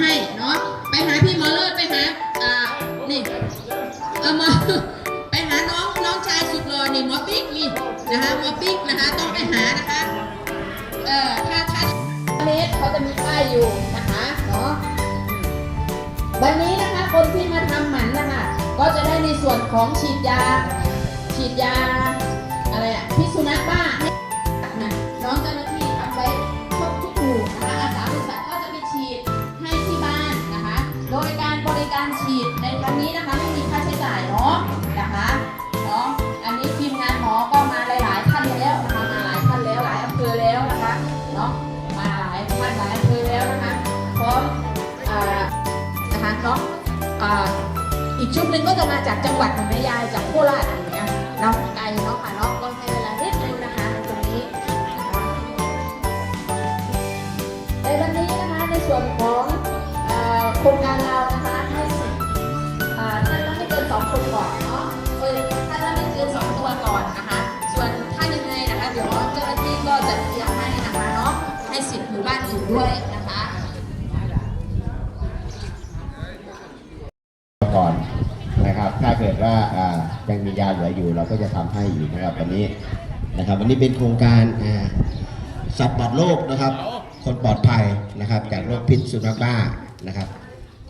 ให้เนาะไปหาพี่หมอเลิศไปหาอ่านี่เออมอไปหาน้องน้องชายสุดหล่อนี่หมอปิ๊กนี่นะคะหมอปิ๊กนะคะต้องไปหานะคะเอ่อถ้าถ้าเมตรเขาจะมีป้ายอยู่นะคะเนาะวันนี้นะคะคนที่มาทำหมันนะคะก็จะได้ในส่วนของฉีดยา ฉีดยาอะไรอะพิษสุนัขบ้าให้นะน้องเจ้าหน้า โดยการบริการฉีดในครั้งนี้นะคะไม่มีค่าใช้จ่ายเนาะนะคะเนาะอันนี้ทีมงานหมอก็มาหลายๆท่านแล้วนะคะมาหลายท่านแล้วหลายอำเภอแล้วนะคะเนาะมาหลายท่านหลายอำเภอแล้วนะคะพร้อมอ่านะคะเนาะอ่าอีกชุดหนึ่งก็จะมาจากจังหวัดของแม่ยายจากโคราชอะไรอย่างเงี้ยเนาะไกลเนาะค่ะเนาะ ครงการเรานะคะให้สิทธิ์อ่าท่านละไม่เกินสองคนก่อนเนาะเออท่านละไม่เกินสองตัวก่อนนะคะ ส่วนท่ายังไงนะคะ เดี๋ยวเจ้าหน้าที่ก็จะเตรียมให้นะคะเนาะให้สิทธิ์หมู่บ้านอื่นด้วยนะคะก่อนนะครับ ถ้าเกิดว่าอ่ายังมียาเหลืออยู่เราก็จะทำให้อยู่นะครับวันนี้นะครับ วันนี้เป็นโครงการสัตว์ปลอดโรคนะครับ คนปลอดภัยนะครับ จากโรคพิษสุนัขบ้านะครับ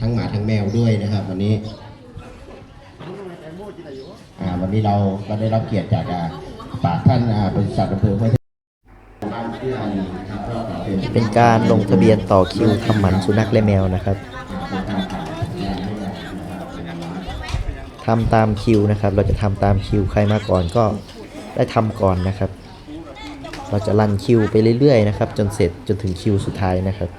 ทั้งหมาทั้งแมวด้วยนะครับ วันนี้อาวันนี้เราก็ได้รับเกียรติจากอาปากท่านอ่าบริษัทอำเภอห้วยบ้านที่อเป็นเป็นการลงทะเบียนต่อคิวทำหมันสุนัขและแมวนะครับทำตามคิวนะครับ เราจะทำตามคิวใครมาก่อนก็ได้ทำก่อนนะครับ เราจะรันคิวไปเรื่อยๆนะครับ จนเสร็จจนถึงคิวสุดท้ายนะครับ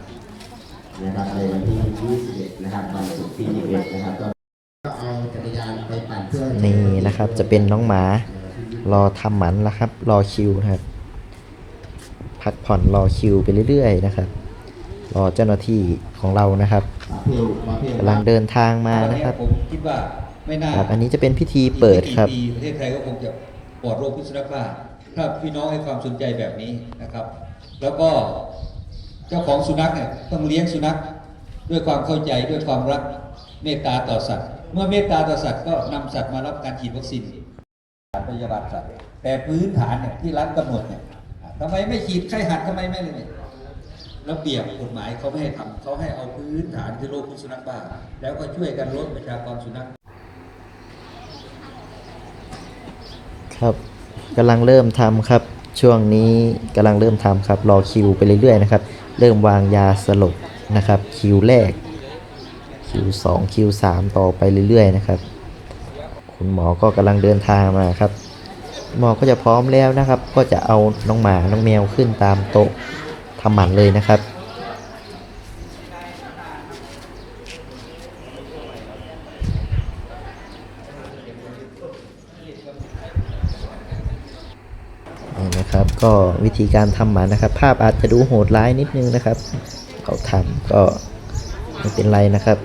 นะครับในวันที่21นะครับวันศุกร์ที่21นะครับก็เอาจักรยานไปปั่นเพื่อนี่นะครับจะเป็นน้องหมา รอทำหมันแล้วครับ รอคิวนะครับ พักผ่อนรอคิวไปเรื่อยๆนะครับ รอเจ้าหน้าที่ของเรานะครับเพื่อมาเพื่อกำลังเดินทางมานะครับผมคิดว่าไม่น่าครับอันนี้จะเป็นพิธีเปิดครับอีกไม่กี่ปีประเทศไทยก็คงจะปลอดโรคพิษสุนัขบ้าถ้าพี่น้องให้ความสนใจแบบนี้นะครับ แล้วก็เจ้าของสุนัขเนี่ยต้องเลี้ยงสุนัข ด้วยความเข้าใจด้วยความรักเมตตาต่อสัตว์ เมื่อเมตตาต่อสัตว์ก็นำสัตว์มารับการฉีดวัคซีนการพยาบาลสัตว์แต่พื้นฐานเนี่ยที่รัฐกำหนดเนี่ยทำไมไม่ฉีดไข้หัดทำไมไม่เลยเนี่ยระเบียบกฎหมายเขาไม่ให้ทำเขาให้เอาพื้นฐานคือโรคพิษสุนัขบ้า แล้วก็ช่วยกันลดประชากรสุนัขครับกำลังเริ่มทำครับ ช่วงนี้กำลังเริ่มทำครับรอคิวไปเรื่อยๆนะครับ เริ่มวางยาสลบ นะครับ คิวแรก คิวสองคิวสามต่อไปเรื่อยๆนะครับ คุณหมอก็กำลังเดินทางมาครับหมอก็จะพร้อมแล้วนะครับ ก็จะเอาน้องหมา น้องแมวขึ้นตามโต๊ะทำหมันเลยนะครับนี่นะครับ ก็วิธีการทำหมันนะครับ ภาพอาจจะดูโหดร้ายนิดนึงนะครับ เขาทำก็ไม่เป็นไรนะครับ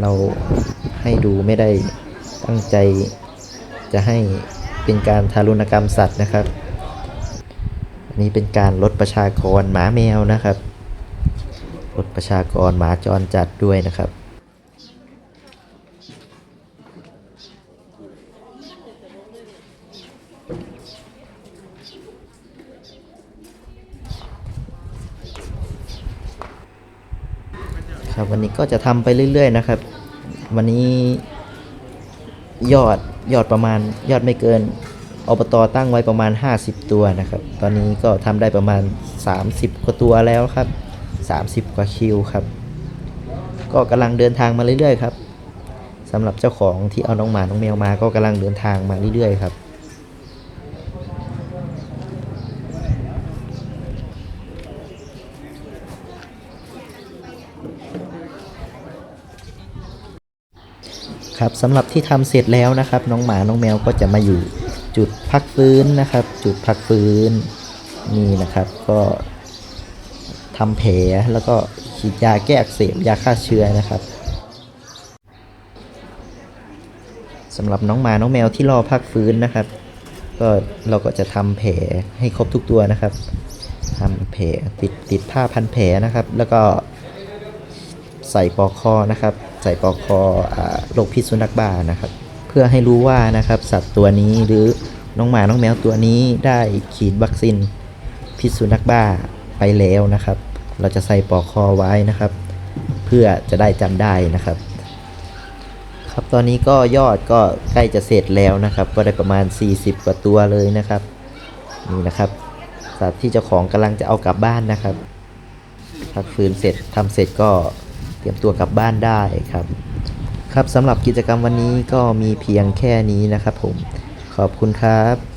เราให้ดูไม่ได้ตั้งใจจะให้เป็นการทารุณกรรมสัตว์นะครับอันนี้เป็นการลดประชากรหมาแมวนะครับ ลดประชากรหมาจรจัดด้วยนะครับ ครับวันนี้ก็จะทำไปเรื่อย ๆ นะครับ วันนี้ยอดยอดประมาณยอดไม่เกินอบตตั้งไว้ประมาณ 50 ตัวนะครับ ตอนนี้ก็ทำได้ประมาณ 30 กว่าตัวแล้วครับ 30 กว่าคิวครับ ก็กำลังเดินทางมาเรื่อยๆครับสำหรับเจ้าของที่เอาน้องหมาน้องแมวมาก็กำลังเดินทางมาเรื่อยๆครับ ครับสำหรับที่ทำเสร็จแล้วนะครับ น้องหมาน้องแมวก็จะมาอยู่จุดพักฟื้นนะครับ จุดพักฟื้นนี่นะครับ ก็ทำแผลแล้วก็ฉีดยาแก้อักเสบยาฆ่าเชื้อนะครับสำหรับน้องหมาน้องแมวที่รอพักฟื้นนะครับ ก็เราก็จะทำแผลให้ครบทุกตัวนะครับทำแผลติดติดผ้าพันแผลนะครับ แล้วก็ ใส่ปอคอนะครับ ใส่ปอคออโรคพิษสุนัขบ้านะครับ เพื่อให้รู้ว่านะครับสัตว์ตัวนี้หรือน้องหมาน้องแมวตัวนี้ได้ฉีดวัคซีนพิษสุนัขบ้าไปแล้วนะครับ เราจะใส่ปอคอไว้นะครับ เพื่อจะได้จำได้นะครับ ครับตอนนี้ก็ยอดก็ใกล้จะเสร็จแล้วนะครับ ก็ได้ประมาณ 40 กว่าตัวเลยนะครับนี่นะครับ สัตว์ที่เจ้าของกำลังจะเอากลับบ้านนะครับพักฟื้นเสร็จทำเสร็จก็ ตรียมตัวกลับบ้านได้ครับ ครับสำหรับกิจกรรมวันนี้ก็มีเพียงแค่นี้นะครับผม ขอบคุณครับ